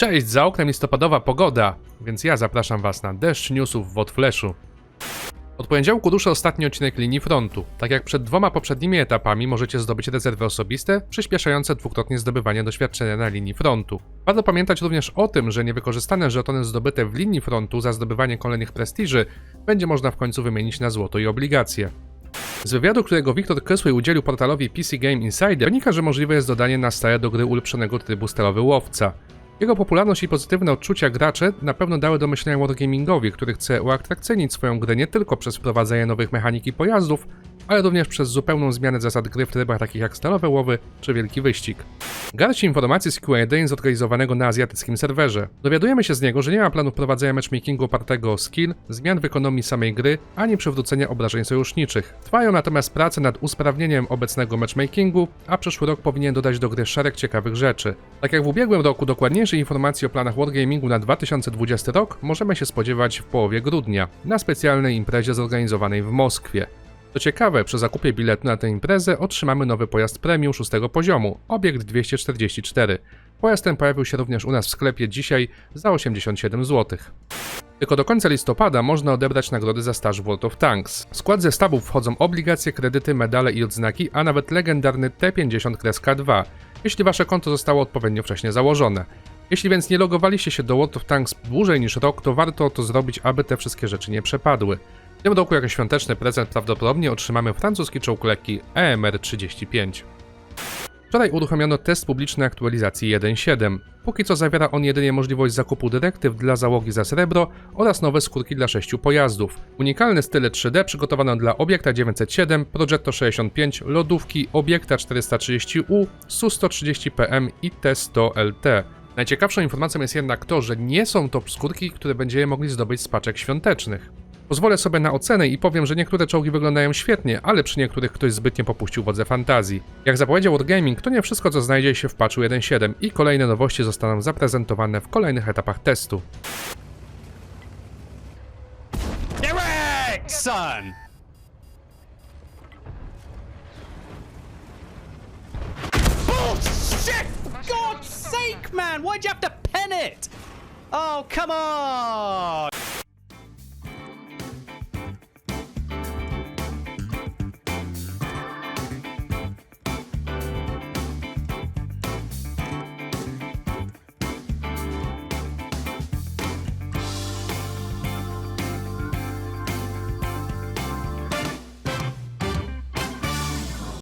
Cześć, za oknem listopadowa pogoda, więc ja zapraszam Was na deszcz newsów w Odflashu. Od poniedziałku ruszy ostatni odcinek linii frontu. Tak jak przed dwoma poprzednimi etapami możecie zdobyć rezerwy osobiste, przyspieszające dwukrotnie zdobywanie doświadczenia na linii frontu. Warto pamiętać również o tym, że niewykorzystane żetony zdobyte w linii frontu za zdobywanie kolejnych prestiży będzie można w końcu wymienić na złoto i obligacje. Z wywiadu, którego Wiktor Krysły udzielił portalowi PC Game Insider, wynika, że możliwe jest dodanie na stałe do gry ulepszonego trybu sterowy łowca. Jego popularność i pozytywne odczucia gracze na pewno dały do myślenia Wargamingowi, który chce uatrakcyjnić swoją grę nie tylko przez wprowadzenie nowych mechaniki pojazdów, ale również przez zupełną zmianę zasad gry w trybach takich jak stalowe łowy czy wielki wyścig. Garści informacji z Q&A zorganizowanego na azjatyckim serwerze. Dowiadujemy się z niego, że nie ma planu wprowadzenia matchmakingu opartego o skill, zmian w ekonomii samej gry, ani przywrócenia obrażeń sojuszniczych. Trwają natomiast prace nad usprawnieniem obecnego matchmakingu, a przyszły rok powinien dodać do gry szereg ciekawych rzeczy. Tak jak w ubiegłym roku dokładniejszej informacji o planach Wargamingu na 2020 rok możemy się spodziewać w połowie grudnia, na specjalnej imprezie zorganizowanej w Moskwie. Co ciekawe, przy zakupie biletu na tę imprezę otrzymamy nowy pojazd premium 6 poziomu, obiekt 244. Pojazd ten pojawił się również u nas w sklepie dzisiaj za 87 zł. Tylko do końca listopada można odebrać nagrody za staż World of Tanks. W skład zestawów wchodzą obligacje, kredyty, medale i odznaki, a nawet legendarny T50-2, jeśli wasze konto zostało odpowiednio wcześnie założone. Jeśli więc nie logowaliście się do World of Tanks dłużej niż rok, to warto to zrobić, aby te wszystkie rzeczy nie przepadły. W tym roku jako świąteczny prezent prawdopodobnie otrzymamy francuski czołg lekki E EMR-35. Wczoraj uruchomiono test publicznej aktualizacji 1.7. Póki co zawiera on jedynie możliwość zakupu dyrektyw dla załogi za srebro oraz nowe skórki dla sześciu pojazdów. Unikalne style 3D przygotowano dla Obiekta 907, Progetto 65, lodówki Obiekta 430U, Su-130PM i T-100LT. Najciekawszą informacją jest jednak to, że nie są to skórki, które będziemy mogli zdobyć z paczek świątecznych. Pozwolę sobie na ocenę i powiem, że niektóre czołgi wyglądają świetnie, ale przy niektórych ktoś zbytnio popuścił wodze fantazji. Jak zapowiedział Wargaming, to nie wszystko co znajdzie się w patchu 1.7 i kolejne nowości zostaną zaprezentowane w kolejnych etapach testu. Direct, son! Bullshit! For God's sake, man! Why'd you have to pen it? Oh, come on!